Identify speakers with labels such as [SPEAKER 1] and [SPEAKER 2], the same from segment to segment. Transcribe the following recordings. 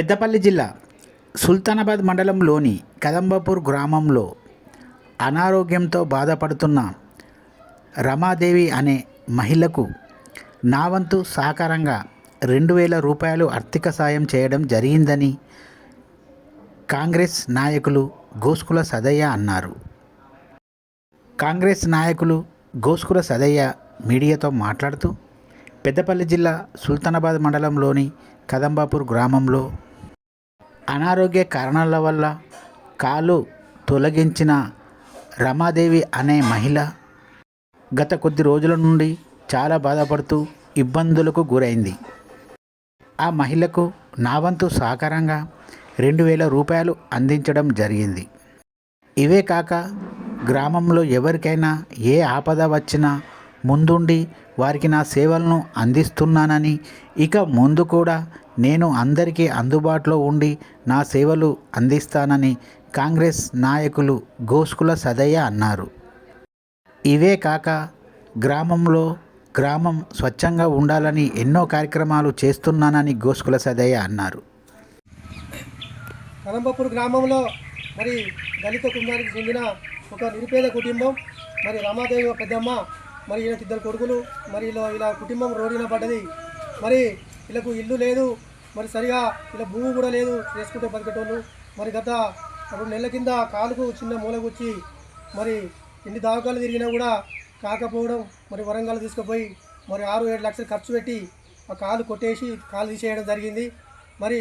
[SPEAKER 1] పెద్దపల్లి జిల్లా సుల్తానాబాద్ మండలంలోని కదంబాపూర్ గ్రామంలో అనారోగ్యంతో బాధపడుతున్న రమాదేవి అనే మహిళకు నా వంతు సహకారంగా రెండు వేల రూపాయలు ఆర్థిక సాయం చేయడం జరిగిందని కాంగ్రెస్ నాయకులు గోస్కుల సదయ్య అన్నారు. కాంగ్రెస్ నాయకులు గోస్కుల సదయ్య మీడియాతో మాట్లాడుతూ పెద్దపల్లి జిల్లా సుల్తానాబాద్ మండలంలోని కదంబాపూర్ గ్రామంలో అనారోగ్య కారణాల వల్ల కాలు తొలగించిన రమాదేవి అనే మహిళ గత కొద్ది రోజుల నుండి చాలా బాధపడుతూ ఇబ్బందులకు గురైంది. ఆ మహిళకు నా వంతు సహకారంగా రెండు వేల రూపాయలు అందించడం జరిగింది. ఇవే కాక గ్రామంలో ఎవరికైనా ఏ ఆపద వచ్చినా ముందుండి వారికి నా సేవలను అందిస్తున్నానని. ఇక ముందు కూడా నేను అందరికీ అందుబాటులో ఉండి నా సేవలు అందిస్తానని కాంగ్రెస్ నాయకులు గోస్కుల సదయ్య అన్నారు. ఇవే కాక గ్రామంలో గ్రామం స్వచ్ఛంగా ఉండాలని ఎన్నో కార్యక్రమాలు చేస్తున్నానని గోస్కుల సదయ్య అన్నారు.
[SPEAKER 2] కనంబపూర్ గ్రామంలో మరి దళిత కుటుంబానికి చెందిన ఒక నిరుపేద కుటుంబం. మరి రమాదేవి పెద్దమ్మ మరి ఈయనకి ఇద్దరు కొడుకులు మరి ఇలా ఇలా కుటుంబం రోడ్డున పడ్డది. మరి వీళ్ళకు ఇల్లు లేదు. మరి సరిగా ఇలా భూమి కూడా లేదు చేసుకుంటే బతికేటోళ్ళు. మరి గత రెండు నెలల కింద కాలుకు చిన్న మూలకొచ్చి మరి ఎన్ని దావకాలు తిరిగినా కూడా కాకపోవడం మరి వరంగల్ తీసుకుపోయి మరి ఆరు ఏడు లక్షలు ఖర్చు పెట్టి ఆ కాలు కొట్టేసి కాలు తీసేయడం జరిగింది. మరి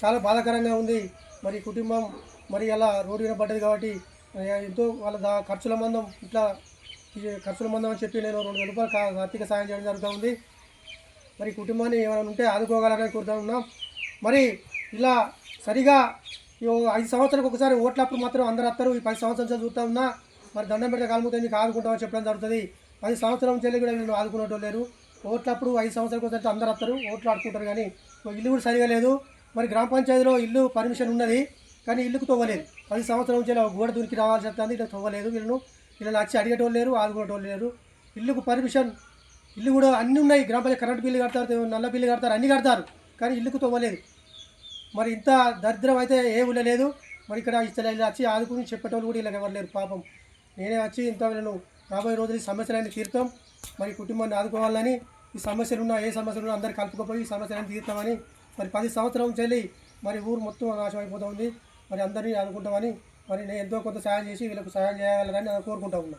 [SPEAKER 2] చాలా బాధాకరంగా ఉంది. మరి కుటుంబం మరి అలా రోడ్డు మీద పడ్డది కాబట్టి ఎంతో వాళ్ళ దా ఖర్చుల మందం ఇట్లా ఖర్చులు మందమని చెప్పి నేను రెండు వేల రూపాయలు ఆర్థిక సాయం చేయడం జరుగుతూ ఉంది. మరి కుటుంబాన్ని ఏమైనా ఉంటే ఆదుకోగలరని కోరుతూ ఉన్నాం. మరి ఇలా సరిగా ఈ ఐదు సంవత్సరాలకు ఒకసారి ఓట్లప్పుడు మాత్రం అందరు వస్తారు ఈ పది సంవత్సరాల నుంచి ఉన్నా మరి దండం పెడితే కాలుముతే మీకు ఆదుకుంటామని చెప్పడం జరుగుతుంది. పది సంవత్సరం నుంచి కూడా నేను ఆదుకునేటోళ్ళు లేరు. ఓట్లప్పుడు ఐదు సంవత్సరాలకు ఒకసారి అందరు వస్తారు ఓట్లు ఆడుకుంటారు కానీ ఇల్లు కూడా సరిగా లేదు. మరి గ్రామ పంచాయతీలో ఇల్లు పర్మిషన్ ఉన్నది. కానీ ఇల్లుకు తవ్వలేదు పది సంవత్సరం నుంచి గోడ దూరికి రావాల్సి వస్తుంది ఇలా తవ్వలేదు వీళ్ళను వీళ్ళు వచ్చి అడిగేటోళ్ళు లేరు ఆదుకునేటోళ్ళు లేరు. ఇల్లుకు పర్మిషన్ ఇల్లు కూడా అన్నీ ఉన్నాయి. గ్రామ పంచాయతీ కరెంట్ బిల్లు కడతారు నల్ల బిల్లు కడతారు అన్నీ కడతారు. కానీ ఇల్లుకు తవ్వలేదు మరి ఇంత దరిద్రం అయితే ఏ ఉండలేదు లేదు. మరి ఇక్కడ ఇతర వచ్చి ఆదుకుని చెప్పేటోళ్ళు కూడా ఇలా ఎవరు లేరు పాపం. నేనే వచ్చి ఇంత నేను రాబోయే రోజులు ఈ సమస్యలన్నీ తీరుతాం. మరి కుటుంబాన్ని ఆదుకోవాలని ఈ సమస్యలు ఉన్నా ఏ సమస్యలు ఉన్నా అందరు కలుపుకోపోయి ఈ సమస్యలన్నీ తీరుతామని మరి పది సంవత్సరం చెల్లి మరి ఊరు మొత్తం నాశనం అయిపోతుంది మరి అందరినీ అనుకుంటామని మరి నేను ఎంతో కొంత సాయం చేసి వీళ్ళకు సహాయం చేయాలని నేను కోరుకుంటా ఉన్నా.